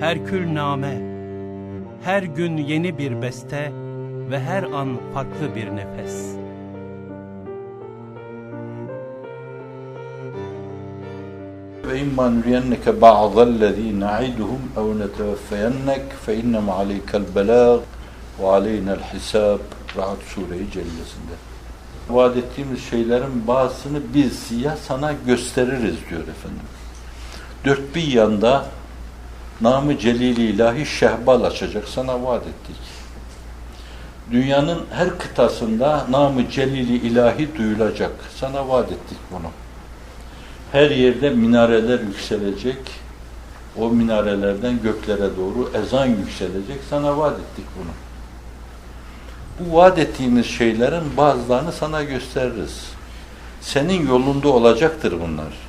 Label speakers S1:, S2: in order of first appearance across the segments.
S1: her kül name, her gün yeni bir beste ve her an farklı bir nefes.
S2: وإما نرينك بعض الذي نعدهم أو نتوفينك فإنما عليك البلاغ وعلينا الحساب Rahat Sure-i Cellesi'nde. Vaat ettiğimiz şeylerin bazısını biz ya sana gösteririz diyor efendim. Dört bir yanda namı celili ilahi şehbal açacak sana vaat ettik. Dünyanın her kıtasında namı celili ilahi duyulacak. Sana vaat ettik bunu. Her yerde minareler yükselecek. O minarelerden göklere doğru ezan yükselecek. Sana vaat ettik bunu. Bu vaat ettiğimiz şeylerin bazılarını sana gösteririz. Senin yolunda olacaktır bunlar.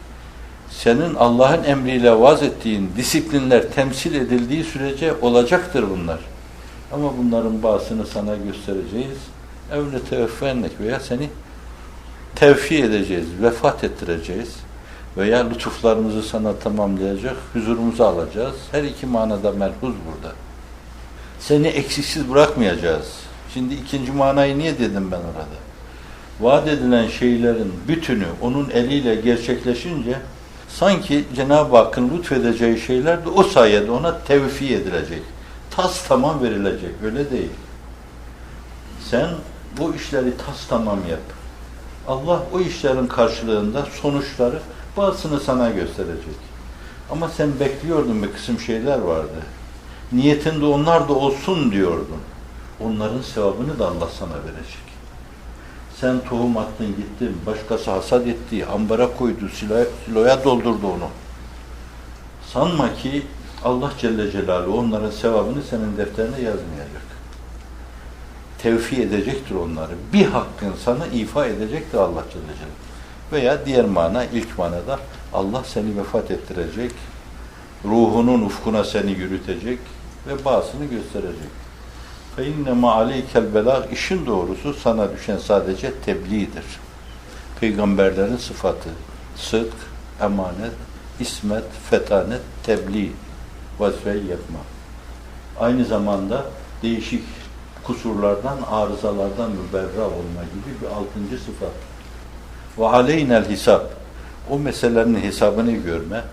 S2: Senin Allah'ın emriyle vaz ettiğin disiplinler temsil edildiği sürece olacaktır bunlar. Ama bunların bazısını sana göstereceğiz. Evne teveffennek veya seni tevfi edeceğiz, vefat ettireceğiz veya lütuflarımızı sana tamamlayacak, huzurumuzu alacağız. Her iki manada merhuz burada. Seni eksiksiz bırakmayacağız. Şimdi ikinci manayı niye dedim ben orada? Vaat edilen şeylerin bütünü onun eliyle gerçekleşince sanki Cenab-ı Hakk'ın lütfedeceği şeyler de o sayede ona tevfi edilecek. Tas tamam verilecek. Öyle değil. Sen bu işleri tas tamam yap. Allah o işlerin karşılığında sonuçları bazısını sana gösterecek. Ama sen bekliyordun bir kısım şeyler vardı. Niyetinde onlar da olsun diyordun. Onların sevabını da Allah sana verecek. Sen tohum attın gittin, başkası hasat etti, ambara koydu, siloya, siloya doldurdu onu. Sanma ki Allah Celle Celaluhu onların sevabını senin defterine yazmayacak. Tevfi edecektir onları. Bir hakkın sana ifa edecektir Allah Celle Celaluhu. Veya diğer mana, ilk manada Allah seni vefat ettirecek, ruhunun ufkuna seni yürütecek ve bazısını gösterecek. Ma aleykel belag işin doğrusu sana düşen sadece tebliğdir. Peygamberlerin sıfatı sıdk, emanet, ismet, fetanet, tebliğ vazifeyi yapma. Aynı zamanda değişik kusurlardan, arızalardan müberra olma gibi bir altıncı sıfat. Ve aleynel hisap. O meselelerin hesabını görme.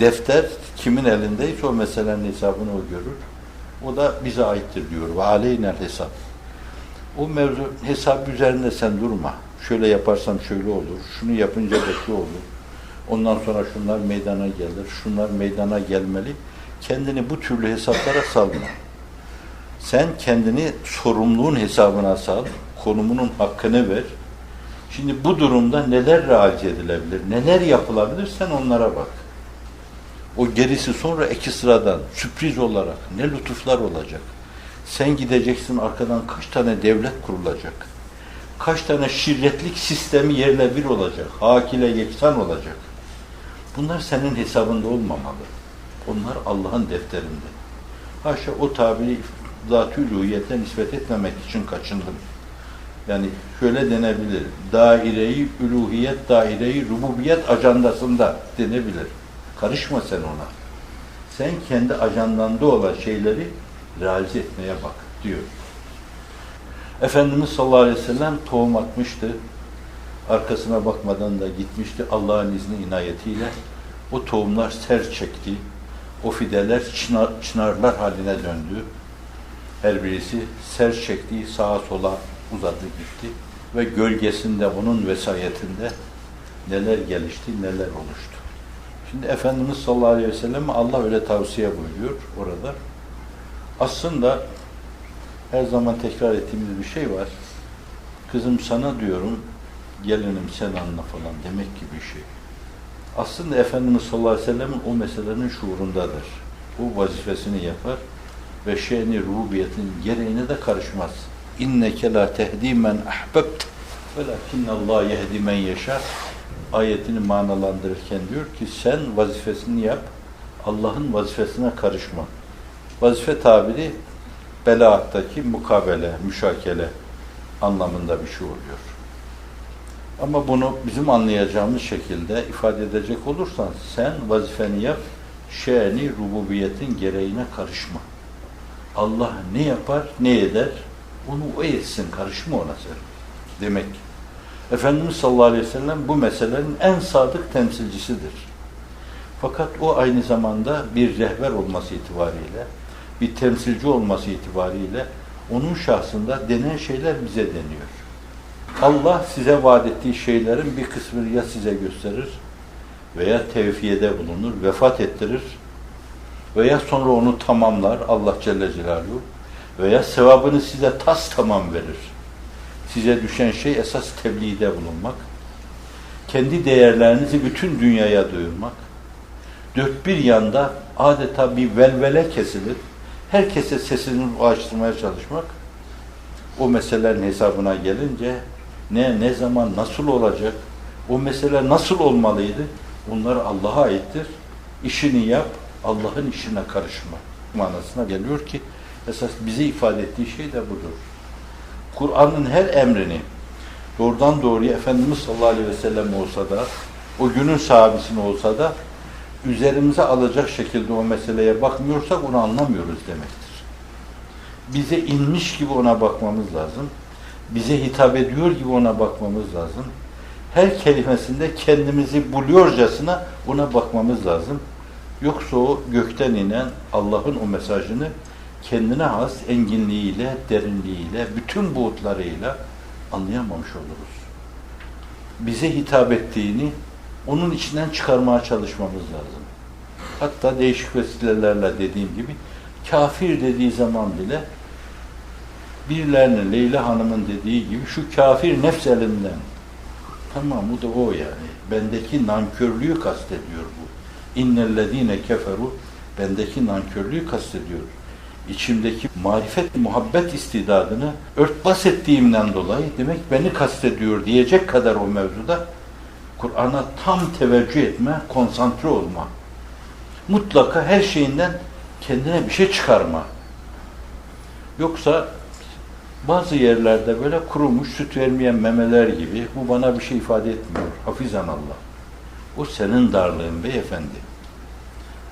S2: Defter kimin elindeyse o meselenin hesabını o görür. O da bize aittir diyor. Ve aleynel hesap. O mevzu hesap üzerinde sen durma. Şöyle yaparsam şöyle olur. Şunu yapınca da şu olur. Ondan sonra şunlar meydana gelir. Şunlar meydana gelmeli. Kendini bu türlü hesaplara salma. Sen kendini sorumluluğun hesabına sal. Konumunun hakkını ver. Şimdi bu durumda neler realize edilebilir, neler yapılabilir sen onlara bak. O gerisi sonra iki sıradan sürpriz olarak ne lütuflar olacak. Sen gideceksin arkadan kaç tane devlet kurulacak. Kaç tane şirretlik sistemi yerle bir olacak. Hak ile yeksan olacak. Bunlar senin hesabında olmamalı. Onlar Allah'ın defterinde. Haşa o tabiri zat-ı uluhiyete nispet etmemek için kaçındım. Yani şöyle denebilir. Daireyi üluhiyet, daireyi rububiyet ajandasında denebilir. Karışma sen ona. Sen kendi ajandanda olan şeyleri realize etmeye bak diyor. Efendimiz sallallahu aleyhi ve sellem tohum atmıştı. Arkasına bakmadan da gitmişti. Allah'ın izni inayetiyle o tohumlar ser çekti. O fideler çınar, çınarlar haline döndü. Her birisi ser çekti, sağa sola uzadı gitti ve gölgesinde onun vesayetinde neler gelişti, neler oluştu. Şimdi Efendimiz sallallahu aleyhi ve sellem Allah öyle tavsiye buyuruyor orada. Aslında her zaman tekrar ettiğimiz bir şey var. Kızım sana diyorum, gelinim sen anla falan demek gibi bir şey. Aslında Efendimiz sallallahu aleyhi ve sellem'in o meselenin şuurundadır. O vazifesini yapar ve şeyini, rububiyetin gereğine de karışmaz. İnneke la tehdi men ahbebt velakinne Allah yehdi men yeşar ayetini manalandırırken diyor ki sen vazifesini yap, Allah'ın vazifesine karışma. Vazife tabiri belaattaki mukabele, müşakele anlamında bir şey oluyor. Ama bunu bizim anlayacağımız şekilde ifade edecek olursan sen vazifeni yap, şe'ni rububiyetin gereğine karışma. Allah ne yapar, ne eder, onu o etsin, karışma ona sen. Demek. Efendimiz sallallahu aleyhi ve sellem bu meselenin en sadık temsilcisidir. Fakat o aynı zamanda bir rehber olması itibariyle, bir temsilci olması itibariyle onun şahsında denen şeyler bize deniyor. Allah size vaat ettiği şeylerin bir kısmını ya size gösterir veya tevfiyede bulunur, vefat ettirir veya sonra onu tamamlar Allah Celle Celaluhu veya sevabını size tas tamam verir. Size düşen şey esas tebliğde bulunmak, kendi değerlerinizi bütün dünyaya duyurmak, dört bir yanda adeta bir velvele kesilip herkese sesini ulaştırmaya çalışmak, o meselelerin hesabına gelince ne, ne zaman, nasıl olacak, o mesele nasıl olmalıydı, bunlar Allah'a aittir. İşini yap, Allah'ın işine karışma manasına geliyor ki esas bize ifade ettiği şey de budur. Kur'an'ın her emrini doğrudan doğruya Efendimiz sallallahu aleyhi ve sellem olsa da o günün sahabesine olsa da üzerimize alacak şekilde o meseleye bakmıyorsak onu anlamıyoruz demektir. Bize inmiş gibi ona bakmamız lazım. Bize hitap ediyor gibi ona bakmamız lazım. Her kelimesinde kendimizi buluyorcasına ona bakmamız lazım. Yoksa o gökten inen Allah'ın o mesajını kendine has enginliğiyle, derinliğiyle, bütün buğutlarıyla anlayamamış oluruz. Bize hitap ettiğini onun içinden çıkarmaya çalışmamız lazım. Hatta değişik vesilelerle dediğim gibi kafir dediği zaman bile birilerinin Leyla Hanım'ın dediği gibi şu kafir nefs elinden tamam bu da o yani. Bendeki nankörlüğü kastediyor bu. İnnellezine keferu bendeki nankörlüğü kastediyor. İçimdeki marifet, muhabbet istidadını örtbas ettiğimden dolayı demek beni kastediyor diyecek kadar o mevzuda Kur'an'a tam teveccüh etme, konsantre olma. Mutlaka her şeyinden kendine bir şey çıkarma. Yoksa bazı yerlerde böyle kurumuş, süt vermeyen memeler gibi bu bana bir şey ifade etmiyor. Hafizan Allah. O senin darlığın beyefendi.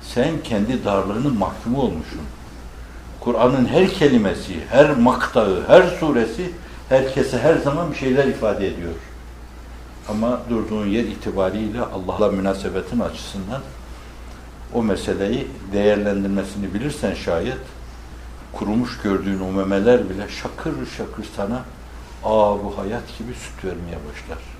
S2: Sen kendi darlığının mahkumu olmuşsun. Kur'an'ın her kelimesi, her maktağı, her suresi herkese her zaman bir şeyler ifade ediyor. Ama durduğun yer itibariyle Allah'la münasebetin açısından o meseleyi değerlendirmesini bilirsen şayet kurumuş gördüğün o memeler bile şakır şakır sana aa bu hayat gibi süt vermeye başlar.